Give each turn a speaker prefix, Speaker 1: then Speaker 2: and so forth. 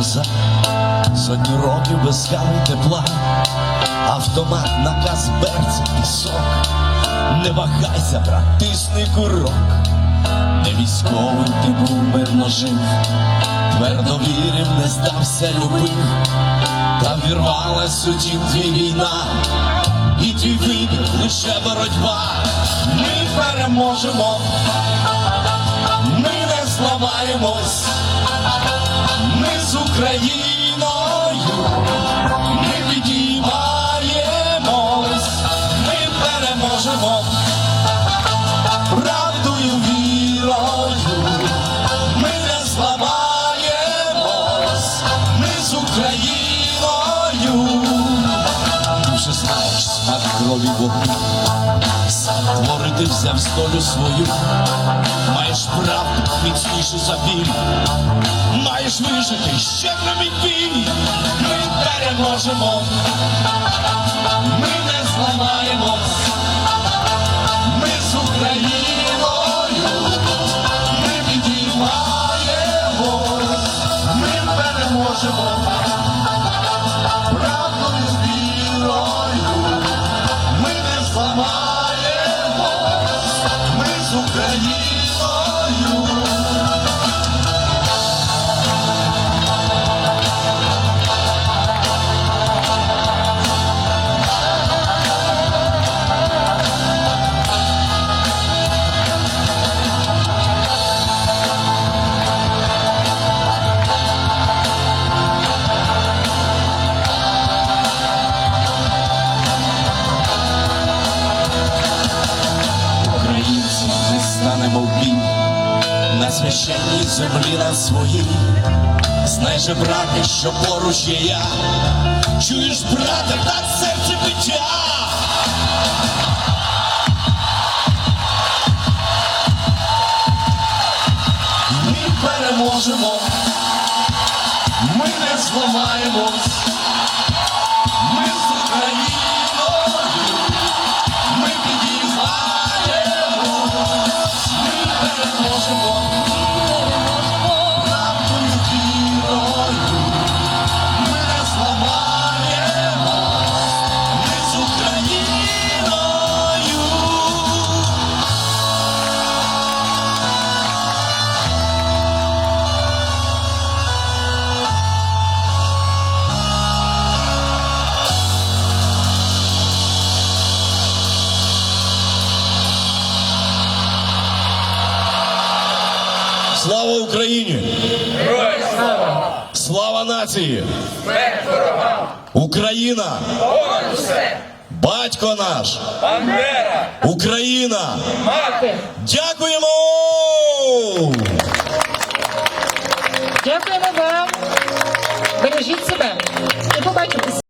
Speaker 1: козак, сотню років без кави тепла, автомат, наказ берці, пісок, не вагайся, брат, тисни курок, не військовим ти був мирно жив, твердо вірив, не здався, любив, та вірвалась у дім твій війна, і твій вибір лише боротьба, ми переможемо, ми не зламаємось. Ми з Україною, ми підіймаємось, ми переможемо. Правдою, вірою, ми не зламаємось, ми з Україною, дуже знаєш смак крові вогню, сам творити взяв столю свою, маєш правду міцнішу за біль. Маєш вижити ще на бій, ми переможемо, ми не зламаємось, ми з Україною, ми підіймаємось, ми переможемо, правдою вірою, ми не зламаємось, священній землі на своїй. Знай же, брате, що поруч є я. Чуєш, брате, так серце биття. Ми переможемо, ми не зламаємось, Слава Україні! Слава нації! Україна! Батько наш!
Speaker 2: Бандера!
Speaker 1: Україна!
Speaker 2: Мати!
Speaker 1: Дякуємо!
Speaker 3: Дякуємо вам. Бережіть себе. І побачимось.